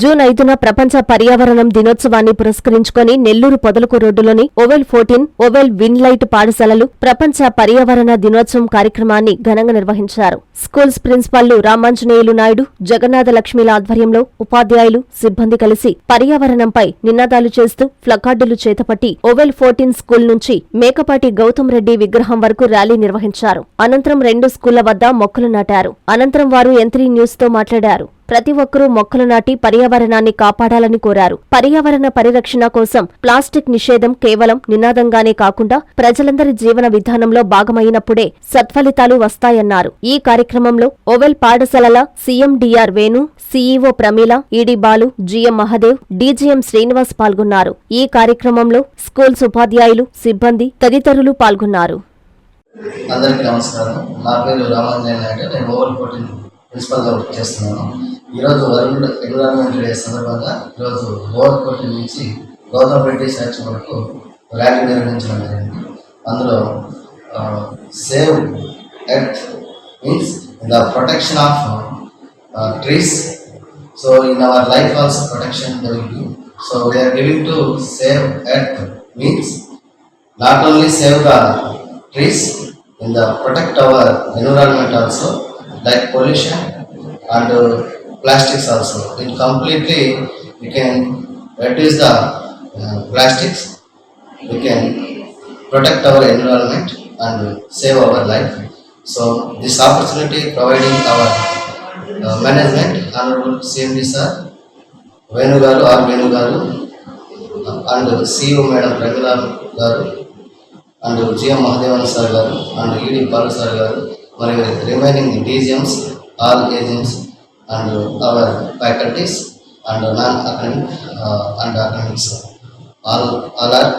June ఐదున ప్రపంచ పర్యావరణం దినోత్సవాన్ని పురస్కరించుకొని నెల్లూరు పొదలకు రోడ్డులోని Oval fourteen Oval win light పాఠశాలలు ప్రపంచ పర్యావరణ దినోత్సవం కార్యక్రమాన్ని ఘనంగా నిర్వహించారు. స్కూల్స్ ప్రిన్సిపాల్లు రామాంజనేయులు నాయుడు జగన్నాథ లక్ష్మిల ఆధ్వర్యంలో ఉపాధ్యాయులు సిబ్బంది కలిసి పర్యావరణంపై నినాదాలు చేస్తూ ప్లకార్డులు చేతపట్టి ఓవెల్ ఫోర్టీన్ స్కూల్ నుంచి మేకపాటి గౌతమ్ రెడ్డి విగ్రహం వరకు ర్యాలీ నిర్వహించారు. అనంతరం రెండు స్కూళ్ళ వద్ద మొక్కలు నాటారు. అనంతరం వారు ఎంత్రీ న్యూస్తో మాట్లాడారు. ప్రతి ఒక్కరూ మొక్కలు నాటి పర్యావరణాన్ని కాపాడాలని కోరారు. పర్యావరణ పరిరక్షణ కోసం ప్లాస్టిక్ నిషేధం కేవలం నినాదంగానే కాకుండా ప్రజలందరి జీవన విధానంలో భాగమైనప్పుడే సత్ఫలితాలు వస్తాయన్నారు. ఈ కార్యక్రమంలో ఓవెల్ పాఠశాలల CMD R Venu CEO Pramila ED Balu GM Mahadev DGM Srinivas పాల్గొన్నారు. ఈ కార్యక్రమంలో స్కూల్స్ ఉపాధ్యాయులు సిబ్బంది తదితరులు పాల్గొన్నారు. అందరికీ నమస్కారం. నా పేరు రామంజయ్ నాయుడు నేను ఓవర్ ప్రిన్సిపల్గా వర్క్ చేస్తున్నాను. ఈరోజు వరల్డ్ ఎన్విరాన్మెంట్ డే సందర్భంగా ఈరోజు ఓవర్ నుంచి గౌతమ్ రెడ్డి స్టాచ్యూ వరకు ర్యాలీ నిర్వహించడం జరిగింది. అందులో save earth means the protection of trees. So in our life also protection దొరికి so we are giving to save earth means not only save the trees in the protect our environment also like pollution and plastics also in completely we can reduce the uh, plastics we can protect our environment and save our life so this opportunity providing our uh, management honorable cmd sir Venu garu or Venu garu, and CEO Madam Pramila garu, and GM Mahadevan sir గారు and ED Paul sir గారు మరియు remaining DGMs all agents and our faculties and non academic and academics. All all are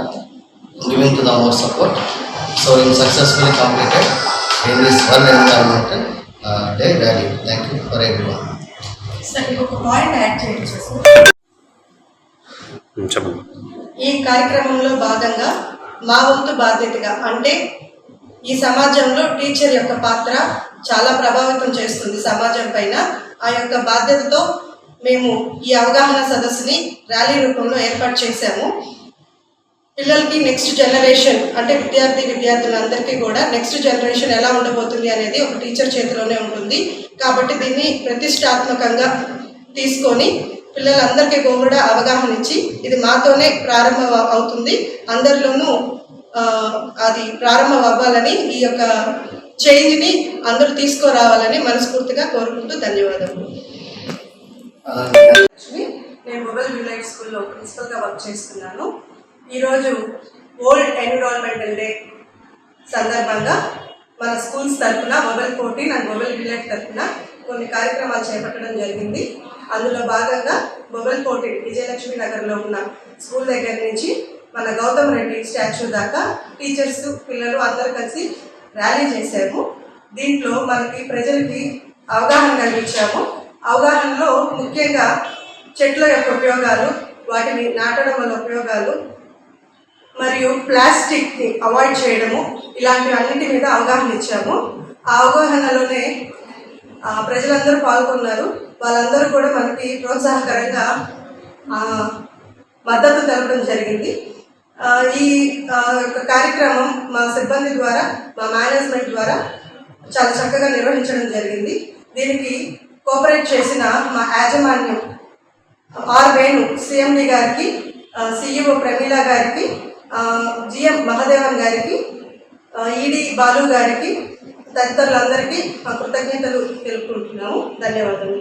giving to the more support so in successfully completed in this world environmental day rally thank you for everyone ఈ కార్యక్రమంలో భాగంగా మా వంతు బాధ్యతగా అంటే ఈ సమాజంలో teacher యొక్క పాత్ర చాలా ప్రభావితం చేస్తుంది సమాజం పైన. ఆ యొక్క బాధ్యతతో మేము ఈ అవగాహన సదస్సుని ర్యాలీ రూపంలో ఏర్పాటు చేశాము. పిల్లలకి నెక్స్ట్ జనరేషన్ అంటే విద్యార్థి విద్యార్థులందరికీ కూడా నెక్స్ట్ జనరేషన్ ఎలా ఉండబోతుంది అనేది ఒక టీచర్ చేతిలోనే ఉంటుంది. కాబట్టి దీన్ని ప్రతిష్టాత్మకంగా తీసుకొని పిల్లలందరికీ కూడా అవగాహన ఇచ్చి ఇది మాతోనే ప్రారంభం అవుతుంది. అందరిలోనూ అది ప్రారంభం అవ్వాలని ఈ యొక్క చేంజ్ని అందరూ తీసుకురావాలని మనస్ఫూర్తిగా కోరుకుంటూ ధన్యవాదాలు. లక్ష్మి నేను మొబైల్ విలేజ్ స్కూల్లో ప్రిన్సిపల్గా వర్క్ చేస్తున్నాను. ఈరోజు వరల్డ్ ఎన్విరాన్మెంటల్ డే సందర్భంగా మన స్కూల్స్ తరఫున mobile fourteen and mobile village తరఫున కొన్ని కార్యక్రమాలు చేపట్టడం జరిగింది. అందులో భాగంగా మొబైల్ ఫోర్టీన్ విజయలక్ష్మి నగర్లో ఉన్న స్కూల్ దగ్గర నుంచి మన గౌతమ్ రెడ్డి స్టాచ్యూ దాకా టీచర్స్ పిల్లలు అందరూ కలిసి ర్యాలీ చేశాము. దీంట్లో మనకి ప్రజలకి అవగాహన కలిగించాము అవగాహనలో ముఖ్యంగా చెట్ల యొక్క ఉపయోగాలు వాటిని నాటడం వల్ల ఉపయోగాలు మరియు ప్లాస్టిక్ని అవాయిడ్ చేయడము ఇలాంటి అన్నిటి మీద అవగాహన ఇచ్చాము. ఆ అవగాహనలోనే ప్రజలందరూ పాల్గొన్నారు. వాళ్ళందరూ కూడా మనకి ప్రోత్సాహకరంగా మద్దతు తెలపడం జరిగింది. ఈ యొక్క కార్యక్రమం మా సిబ్బంది ద్వారా మా మేనేజ్మెంట్ ద్వారా చాలా చక్కగా నిర్వహించడం జరిగింది. దీనికి కోఆపరేట్ చేసిన మా యాజమాన్యం ఆర్ వేణు సిఎండి గారికి సిఇఓ ప్రమీల గారికి జిఎం మహదేవన్ గారికి ఈడి బాలు గారికి తదితరులందరికీ మా కృతజ్ఞతలు తెలుపుకుంటున్నాము. ధన్యవాదాలు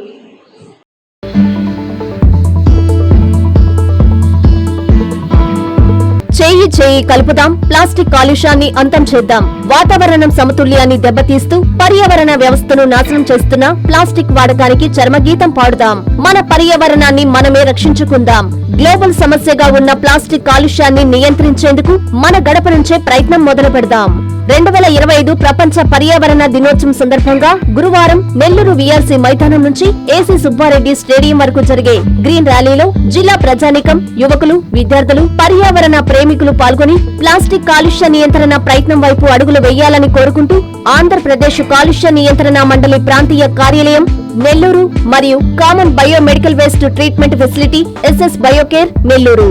చేయి చేయి కలుపుదాం. ప్లాస్టిక్ కాలుష్యాన్ని అంతం చేద్దాం. వాతావరణం సమతుల్యాన్ని దెబ్బతీస్తూ పర్యావరణ వ్యవస్థను నాశనం చేస్తున్న ప్లాస్టిక్ వాడకానికి చర్మగీతం పాడుదాం. మన పర్యావరణాన్ని మనమే రక్షించుకుందాం. గ్లోబల్ సమస్యగా ఉన్న ప్లాస్టిక్ కాలుష్యాన్ని నియంత్రించేందుకు మన గడప నుంచే ప్రయత్నం మొదలు పెడదాం రెండు వేల ఇరవై ఐదు ప్రపంచ పర్యావరణ దినోత్సవం సందర్భంగా గురువారం నెల్లూరు వీఆర్సీ మైదానం నుంచి ఏసీ సుబ్బారెడ్డి స్టేడియం వరకు జరిగే గ్రీన్ ర్యాలీలో జిల్లా ప్రజానికం యువకులు విద్యార్థులు పర్యావరణ ప్రేమికులు పాల్గొని ప్లాస్టిక్ కాలుష్య నియంత్రణ ప్రయత్నం వైపు అడుగులు వేయాలని కోరుకుంటూ ఆంధ్రప్రదేశ్ కాలుష్య నియంత్రణ మండలి ప్రాంతీయ కార్యాలయం నెల్లూరు మరియు common biomedical waste treatment facility SS Biocare Nellore.